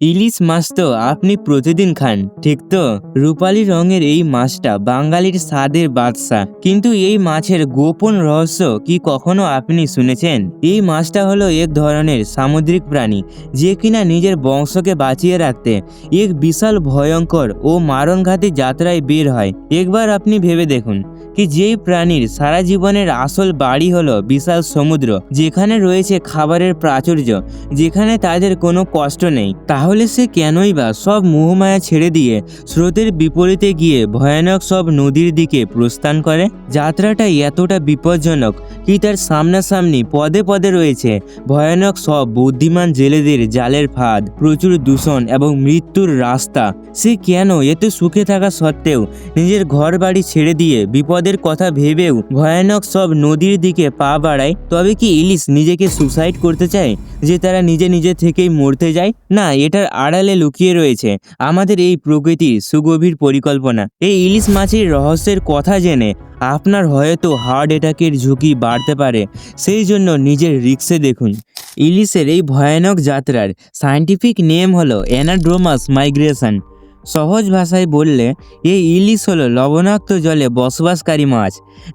ইলিশ মাছ তো আপনি প্রতিদিন খান, ঠিক তো? রূপালী রঙের এই মাছটা বাঙালির স্বাদের বাদশা। কিন্তু এই মাছের গোপন রহস্য কি কখনো আপনি শুনেছেন? এই মাছটা হলো এক ধরনের সামুদ্রিক প্রাণী, যে কিনা নিজের বংশকে বাঁচিয়ে রাখতে এক বিশাল ভয়ঙ্কর ও মারণঘাতী যাত্রায় বের হয়। একবার আপনি ভেবে দেখুন কি যেই প্রাণীর সারা জীবনের আসল বাড়ি হলো বিশাল সমুদ্র, যেখানে রয়েছে খাবারের প্রাচুর্য, যেখানে তাদের কোনো কষ্ট নেই। তাহলে সে কেনই বা সব মোহমায়া ছেড়ে দিয়ে স্রোতের বিপরীতে গিয়ে ভয়ানক সব নদীর দিকে প্রস্থান করে? যাত্রাটা এতটা বিপজ্জনক কি তার সামনাসামনি পদে পদে রয়েছে ভয়ানক সব বুদ্ধিমান জেলেদের জালের ফাঁদ, প্রচুর দূষণ এবং মৃত্যুর রাস্তা। সে কেন এত সুখে থাকা সত্ত্বেও নিজের ঘর বাড়ি ছেড়ে দিয়ে বিপদের কথা ভেবেও ভয়ানক সব নদীর দিকে পা বাড়ায়? তবে কি ইলিশ নিজেকে সুসাইড করতে চায়? যে তারা নিজে নিজে থেকেই মরতে যায়? না এটার আড়ালে লুকিয়ে রয়েছে। আমাদের এই প্রকৃতির সুগভীর পরিকল্পনা। এই ইলিশ মাছের রহস্যের কথা জেনে আপনার হয়তো হার্ট অ্যাটাকের ঝুঁকি বাড়তে পারে। সেই জন্য নিজের রিক্সে দেখুন। ইলিশের এই ভয়ানক যাত্রার সায়েন্টিফিক নেম হলো অ্যানাড্রোমাস মাইগ্রেশন। সহজ ভাষায় বললে, এই ইলিশ হলো লবণাক্ত জলে বসবাসকারী মাছ,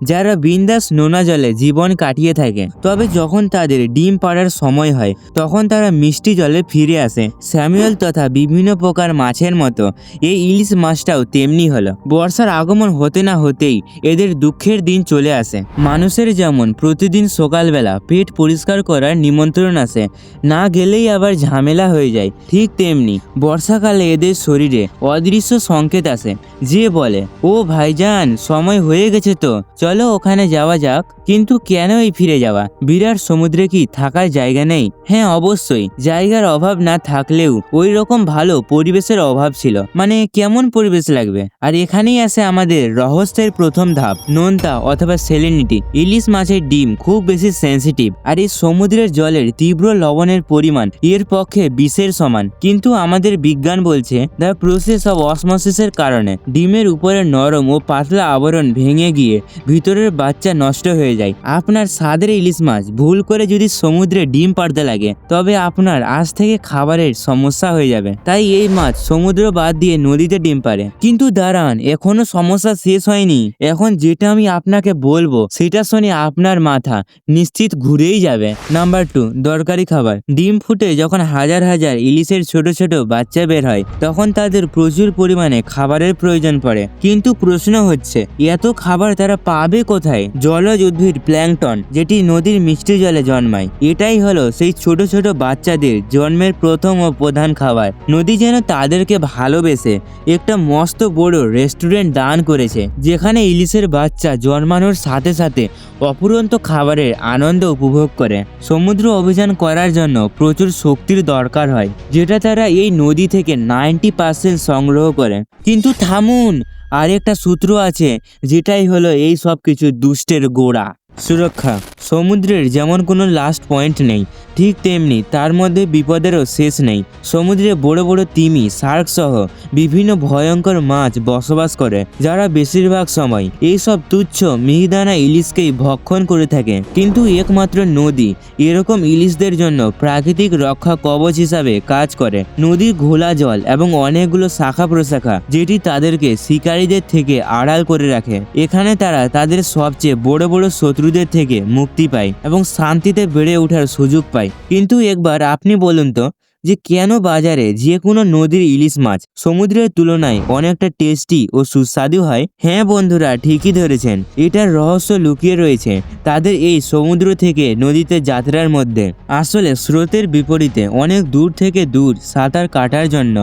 যারা বিন্দাস নোনা জলে জীবন কাটিয়ে থাকে। তবে যখন তাদের ডিম পাড়ার সময় হয়, তখন তারা মিষ্টি জলে ফিরে আসে। স্যামুয়েল তথা বিভিন্ন প্রকার মাছের মতো এই ইলিশ মাছটাও তেমনি হলো। বর্ষার আগমন হতে না হতেই এদের দুঃখের দিন চলে আসে। মানুষের যেমন প্রতিদিন সকালবেলা পেট পরিষ্কার করার নিমন্ত্রণ আসে, না গেলেই আবার ঝামেলা হয়ে যায়, ঠিক তেমনি বর্ষাকালে এদের শরীরে অদৃশ্য সংকেত আসে যে বলে, ও ভাইজান, সময় হয়ে গেছে তো, চলো ওখানে যাওয়া যাক। কিন্তু কেন এই ফিরে যাওয়া? বিরাট সমুদ্রে কি থাকার জায়গা নেই? হ্যাঁ অবশ্যই। জায়গার অভাব না থাকলেও ওই রকম ভালো পরিবেশের অভাব ছিল। মানে কেমন পরিবেশ লাগবে? আর এখানেই আসে আমাদের রহস্যের প্রথম ধাপ, নোনতা অথবা সেলিনিটি। ইলিশ মাছের ডিম খুব বেশি সেন্সিটিভ আর এই সমুদ্রের জলের তীব্র লবণের পরিমাণ এর পক্ষে বিষের সমান। কিন্তু আমাদের বিজ্ঞান বলছে দ্য প্রসেস অফ অসমোসিসের কারণে ডিমের উপরে নরম ও পাতলা আবরণ ভেঙে গিয়ে ভিতরের বাচ্চা নষ্ট হয়ে যায়। আপনার স্বাদের ইলিশ মাছ, ভুল করে যদি সমুদ্রে ডিম পাড়তে লাগে, তবে আপনার আজ থেকে খাবারের সমস্যা হয়ে যাবে। তাই এই মাছ সমুদ্র বাদ দিয়ে নদীতে ডিম পারে কিন্তু দাঁড়ান, এখনও সমস্যা শেষ হয়নি। এখন যেটা আমি আপনাকে বলব, সেটা শুনে আপনার মাথা নিশ্চিত ঘুরেই যাবে। নাম্বার টু, দরকারি খাবার। ডিম ফুটে যখন হাজার হাজার ইলিশের ছোট ছোট বাচ্চা বের হয়, তখন তাদের প্রচুর পরিমাণে খাবারের প্রয়োজন পড়ে। কিন্তু প্রশ্ন হচ্ছে, এত খাবার তারা পাবে কোথায়? জলজ উদ্ভিদ প্ল্যাংটন, যেটি নদীর মিষ্টি জলে জন্মায়। এটাই হলো সেই ছোট ছোট বাচ্চাদের জন্মের প্রথম ও প্রধান খাবার। নদী যেন তাদেরকে ভালোবেসে একটা মস্ত বড় রেস্টুরেন্ট দান করেছে, যেখানে ইলিশের বাচ্চা জন্মানোর সাথে সাথে অপুরন্ত খাবারের আনন্দ উপভোগ করে। সমুদ্র অভিযান করার জন্য প্রচুর শক্তির দরকার হয়, যেটা তারা এই নদী থেকে নাইনটি পার্সেন্ট সংগ্রহ করে। কিন্তু থামুন আরেকটা সূত্র আছে যেটাই হলো এই সব কিছু দুষ্টের গোড়া। সুরক্ষা। সমুদ্রের যেমন কোনো লাস্ট পয়েন্ট নেই, ঠিক তেমনি তার মধ্যে বিপদেরও শেষ নেই। সমুদ্রে বড় বড় তিমি শার্ক সহ বিভিন্ন ভয়ঙ্কর মাছ বসবাস করে, যারা বেশিরভাগ সময় এইসব তুচ্ছ মিহিদানা ইলিশকেই ভক্ষণ করে থাকে। কিন্তু একমাত্র নদী, এরকম ইলিশদের জন্য প্রাকৃতিক রক্ষা কবচ হিসাবে কাজ করে। নদীর ঘোলা জল এবং অনেকগুলো শাখা প্রশাখা, যেটি তাদেরকে শিকারীদের থেকে আড়াল করে রাখে। এখানে তারা তাদের সবচেয়ে বড় বড় শত্রুদের থেকে মুক্তি পায় এবং শান্তিতে বেড়ে ওঠার সুযোগ পাই। কিন্তু একবার আপনি বলুন তো যে কেন বাজারে যে কোনো নদীর ইলিশ মাছ সমুদ্রের তুলনায় অনেকটা টেস্টি ও সুস্বাদু হয়? হ্যাঁ বন্ধুরা, ঠিকই ধরেছেন। এটার রহস্য লুকিয়ে রয়েছে তাদের এই সমুদ্র থেকে নদীতে যাত্রার মধ্যে। আসলে স্রোতের বিপরীতে অনেক দূর থেকে দূর সাঁতার কাটার জন্য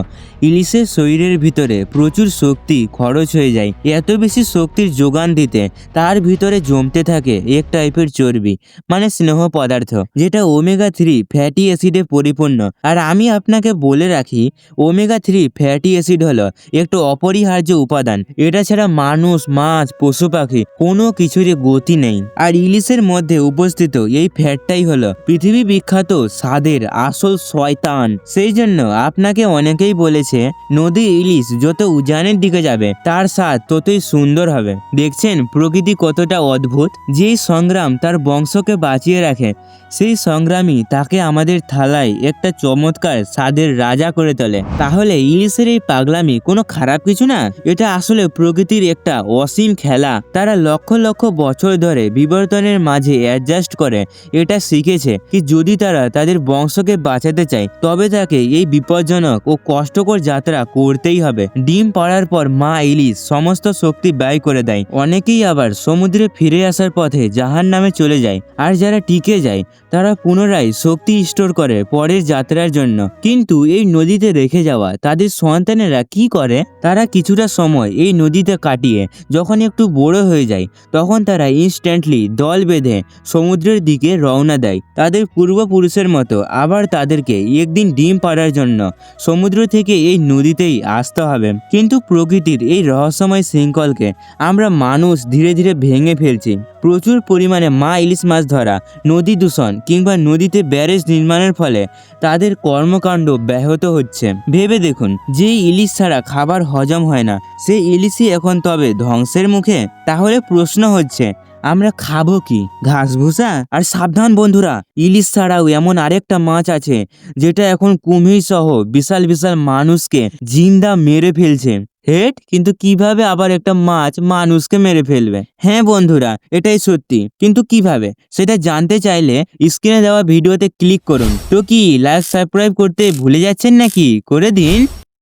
ইলিশের শরীরের ভিতরে প্রচুর শক্তি খরচ হয়ে যায়। এত বেশি শক্তির যোগান দিতে তার ভিতরে জমতে থাকে এক টাইপের চর্বি মানে স্নেহ পদার্থ, যেটা ওমেগা থ্রি ফ্যাটি অ্যাসিডে পরিপূর্ণ। আর আমি আপনাকে বলে রাখি ওমেগা থ্রি ফ্যাটি অ্যাসিড হলো একটু অপরিহার্য উপাদান। এটা ছাড়া মানুষ, মাছ, পশু পাখি কোনো কিছুরই গতি নেই। আর ইলিশের মধ্যে উপস্থিত এই ফ্যাটটাই হলো পৃথিবী বিখ্যাত স্বাদের আসল শয়তান। সেই জন্য আপনাকে অনেকেই বলেছে, নদী ইলিশ যত উজানের দিকে যাবে, তার স্বাদ ততই সুন্দর হবে। দেখছেন প্রকৃতি কতটা অদ্ভুত? যেই সংগ্রাম তার বংশকে বাঁচিয়ে রাখে, সেই সংগ্রামী তাকে আমাদের থালায় একটা চমৎকার চমৎকার স্বাদের রাজা করে তোলে। তাহলে ইলিশের এই পাগলামি কোনো খারাপ কিছু না? এটা আসলে প্রকৃতির একটা অসীম খেলা। তারা লক্ষ লক্ষ বছর ধরে বিবর্তনের মাঝে অ্যাডজাস্ট করে। এটা শিখেছে কি যদি তারা তাদের বংশকে বাঁচাতে চায়, তবে তাকে এই বিপজ্জনক ও কষ্টকর যাত্রা করতেই হবে। ডিম পাড়ার পর মা ইলিশ সমস্ত শক্তি ব্যয় করে দেয়। অনেকেই আবার সমুদ্রে ফিরে আসার পথে জাহান নামে চলে যায়। আর যারা টিকে যায়, তারা পুনরায় শক্তি স্টোর করে পরের যাত্রার জন্য। কিন্তু এই নদীতে রেখে যাওয়া তাদের সন্তানেরা কি করে? তারা কিছুটা সময় এই নদীতে কাটিয়ে যখন একটু বড় হয়ে যায়, তখন তারা ইনস্ট্যান্টলি দল বেঁধে সমুদ্রের দিকে রওনা দেয়। তাদের পূর্বপুরুষের মতো আবার তাদেরকে একদিন ডিম পাড়ার জন্য সমুদ্র থেকে এই নদীতেই আসতে হবে। কিন্তু প্রকৃতির এই রহস্যময় শৃঙ্খলকে আমরা মানুষ ধীরে ধীরে ভেঙে ফেলছি। প্রচুর পরিমাণে মা ইলিশ মাছ ধরা, নদী দূষণ কিংবা নদীতে ব্যারেজ নির্মাণের ফলে তাদের কর্মকাণ্ড ব্যাহত হচ্ছে। ভেবে দেখুন, যে ইলিশ ছাড়া খাবার হজম হয় না সেই ইলিশই এখন তবে ধ্বংসের মুখে? তাহলে প্রশ্ন হচ্ছে আমরা খাব কি? ঘাস ভুসা? আর সাবধান বন্ধুরা, ইলিশ ছাড়াও এমন আরেকটা মাছ আছে, যেটা এখন কুমির সহ বিশাল বিশাল মানুষকে জিন্দা মেরে ফেলছে। হেট, কিন্তু কীভাবে আবার একটা মাছ মানুষকে মেরে ফেলবে? হ্যাঁ বন্ধুরা, এটাই সত্যি। কিন্তু কীভাবে? সেটা জানতে চাইলে স্ক্রিনে দেওয়া ভিডিওতে ক্লিক করুন। তো কি, লাইক সাবস্ক্রাইব করতে ভুলে যাচ্ছেন নাকি? করে দিন।